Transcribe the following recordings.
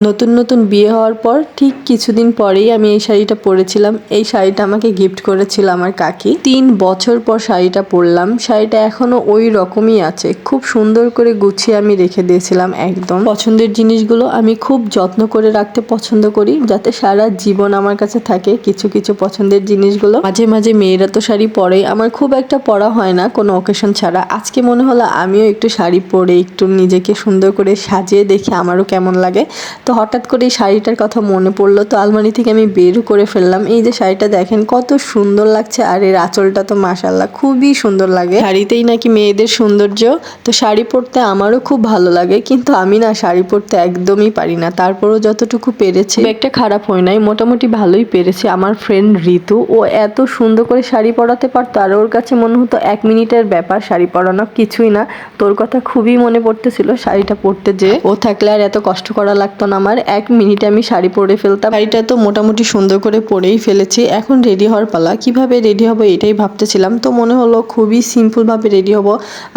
নতুন নতুন বিয়ে হওয়ার পর ঠিক কিছুদিন পরেই আমি এই শাড়িটা পরেছিলাম। এই শাড়িটা আমাকে গিফট করেছিল আমার কাকি। তিন বছর পর শাড়িটা পরলাম। শাড়িটা এখনও ওই রকমই আছে। খুব সুন্দর করে গুছিয়ে আমি রেখে দিয়েছিলাম একদম। পছন্দের জিনিসগুলো আমি খুব যত্ন করে রাখতে পছন্দ করি, যাতে সারা জীবন আমার কাছে থাকে কিছু কিছু পছন্দের জিনিসগুলো। মাঝে মাঝে মেয়েরা তো শাড়ি পরে আমার খুব একটা পরা হয় না কোনো অকেশন ছাড়া। আজকে মনে হলো আমিও একটু শাড়ি পরে একটু নিজেকে সুন্দর করে সাজিয়ে দেখি আমারও কেমন লাগে। তো হঠাৎ করে এই শাড়িটার কথা মনে পড়ল, তো আলমারি থেকে আমি বের করে ফেললাম। এই যে শাড়িটা দেখেন, কত সুন্দর লাগছে আর এর আঁচলটা তো মাসাল্লাহ খুবই সুন্দর লাগে। শাড়িতেই নাকি মেয়েদের সৌন্দর্য, তো শাড়ি পরতে আমারও খুব ভালো লাগে, কিন্তু আমি না শাড়ি পরতে একদমই পারি না। তারপরও যতটুকু পেরেছি একটা খারাপ হয় নাই, মোটামুটি ভালোই পেরেছি। আমার ফ্রেন্ড ঋতু, ও এত সুন্দর করে শাড়ি পরাতে পারতো, আর ওর কাছে মনে হতো এক মিনিটের ব্যাপার শাড়ি পরানো, কিছুই না। তোর কথা খুবই মনে পড়তেছিল শাড়িটা পরতে যে, ও থাকলে আর এত কষ্ট করা লাগতো না আমার এক মিনিটে আমি শাড়ি পরে ফেলতাম। শাড়িটা তো মোটামুটি সুন্দর করে পরেই ফেলেছি। এখন রেডি হওয়ার পালা। কীভাবে রেডি হব এটাই ভাবতেছিলাম। তো মনে হলো খুবই সিম্পলভাবে রেডি হব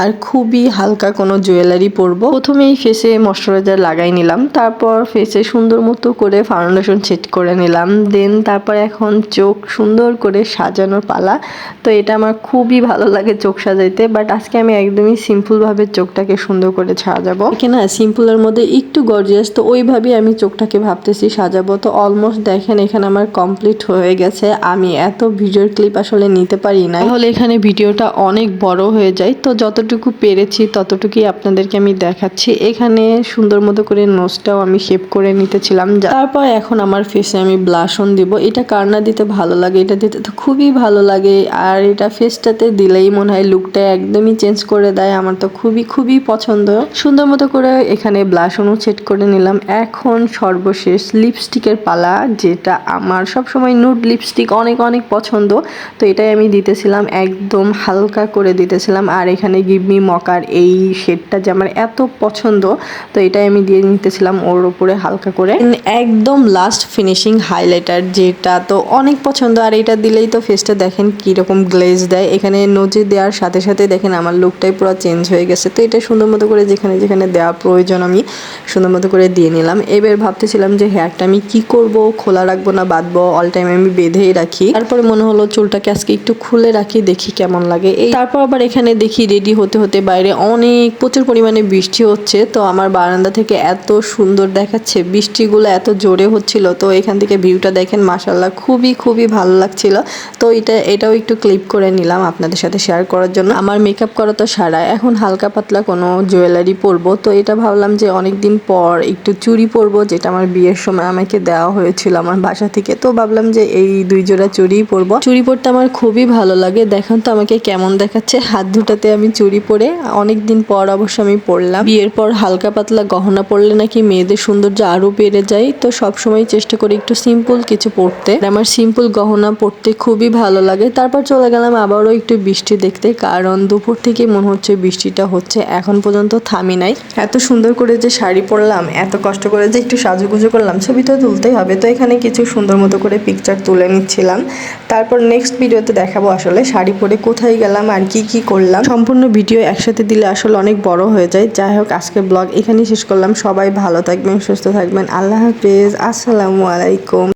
আর খুবই হালকা কোনো জুয়েলারি পরবো। প্রথমেই ফেসে ময়শ্চারাইজার লাগাই নিলাম। তারপর ফেসে সুন্দর মতো করে ফাউন্ডেশন সেট করে নিলাম। দেন তারপর এখন চোখ সুন্দর করে সাজানোর পালা। তো এটা আমার খুবই ভালো লাগে চোখ সাজাইতে। বাট আজকে আমি একদমই সিম্পল ভাবে চোখটাকে সুন্দর করে সাজাবো। এখানে সিম্পলের মধ্যে একটু গর্জিয়াস তো ওইভাবেই আমি চোখটাকে ভাবতেছি সাজাবো। তো অলমোস্ট দেখেন এখানে আমার কমপ্লিট হয়ে গেছে। আমি এত ভিডিওর ক্লিপ আসলে নিতে পারি না তাহলে এখানে ভিডিওটা অনেক বড় হয়ে যায়। তো যতটুকু পেরেছি ততটুকুই আপনাদেরকে আমি দেখাচ্ছি। এখানে সুন্দর মতো করে নোজটাও আমি শেপ করে নিতেছিলাম। তারপর এখন আমার ফেসে আমি ব্লাশন দিব। এটা কার না দিতে ভালো লাগে? এটা দিতে তো খুবই ভালো লাগে। আর এটা ফেসটাতে দিলেই মনে হয় লুকটা একদমই চেঞ্জ করে দেয়। আমার তো খুবই খুবই পছন্দ। সুন্দর মতো করে এখানে ব্লাশনও সেট করে নিলাম। এখন সর্বশেষ লিপস্টিকের পালা, যেটা আমার সবসময় নুড লিপস্টিক অনেক অনেক পছন্দ। তো এটাই আমি দিতেছিলাম, একদম হালকা করে দিতেছিলাম। আর এখানে গিভমি মকার এই শেডটা যে আমার এত পছন্দ, তো এটাই আমি দিয়ে নিতেছিলাম ওর উপরে হালকা করে। একদম লাস্ট ফিনিশিং হাইলাইটার যেটা তো অনেক পছন্দ। আর এটা দিলেই তো ফেসটা দেখেন কীরকম গ্লেজ দেয়। এখানে নজে দেওয়ার সাথে সাথে দেখেন আমার লুকটাই পুরো চেঞ্জ হয়ে গেছে। তো এটা সুন্দর মতো করে যেখানে যেখানে দেওয়া প্রয়োজন আমি সুন্দর মতো করে দিয়ে নিলাম। এবার ভাবতেছিলাম যে হেয়ারটা আমি কি করব? খোলা রাখব না, বাঁধবো? অল টাইম আমি বেঁধেই রাখি। তারপরে মনে হলো চুলটাকে আজকে একটু খুলে রাখি, দেখি কেমন লাগে। এই তারপর আবার এখানে দেখি রেডি হতে হতে বাইরে অনেক প্রচুর পরিমাণে বৃষ্টি হচ্ছে। তো আমার বারান্দা থেকে এত সুন্দর দেখাচ্ছে, বৃষ্টিগুলো এত জোরে হচ্ছিল। তো এখান থেকে ভিউটা দেখেন মাসাল্লাহ খুবই খুবই ভালো লাগছিল। তো এটা, এটাও একটু ক্লিপ করে নিলাম আপনাদের সাথে শেয়ার করার জন্য। আমার মেকআপ করা তো সারা, এখন হালকা পাতলা কোনো জুয়েলারি পরবো। তো এটা ভাবলাম যে অনেক দিন পর একটু চুড়ি পরবো, যেটা আমার বিয়ের সময় আমাকে দেওয়া হয়েছিল আমার বাসা থেকে। তো ভাবলাম যে এই দুই জোড়া চুড়িই পরবো। চুড়ি পরতে আমার খুবই ভালো লাগে। দেখেন তো আমাকে কেমন দেখাচ্ছে। হাত দুটাতে আমি চুড়ি পরে অনেক দিন পর অবশ্য আমি পরলাম। বিয়ের পর হালকা পাতলা গহনা পরলে নাকি মেয়েদের সৌন্দর্য আরও বেড়ে যায়। তো সবসময় চেষ্টা করি একটু সিম্পল কিছু পরতে। আমার সিম্পল গহনা পরতে খুবই ভালো লাগে। তারপর চলে গেলাম আবারও একটু বৃষ্টি দেখতে। কারণ দুপুর থেকে মনে হচ্ছে বৃষ্টিটা হচ্ছে। এখন পর্যন্ত থামি নাই। এত সুন্দর করে যে শাড়ি পরলাম, এত কষ্ট করে যে একটু সাজুগুজু করলাম, ছবি তো তুলতেই হবে। তো এখানে কিছু সুন্দর মতো করে পিকচার তুলে নিচ্ছিলাম। তারপর নেক্সট ভিডিওতে দেখাবো আসলে শাড়ি পরে কোথায় গেলাম আর কি কি করলাম। সম্পূর্ণ ভিডিও একসাথে দিলে আসলে অনেক বড় হয়ে যায়। যাই হোক, আজকে ব্লগ এখানেই শেষ করলাম। সবাই ভালো থাকবেন, সুস্থ থাকবেন। আল্লাহ হাফেজ। আসসালামু আলাইকুম।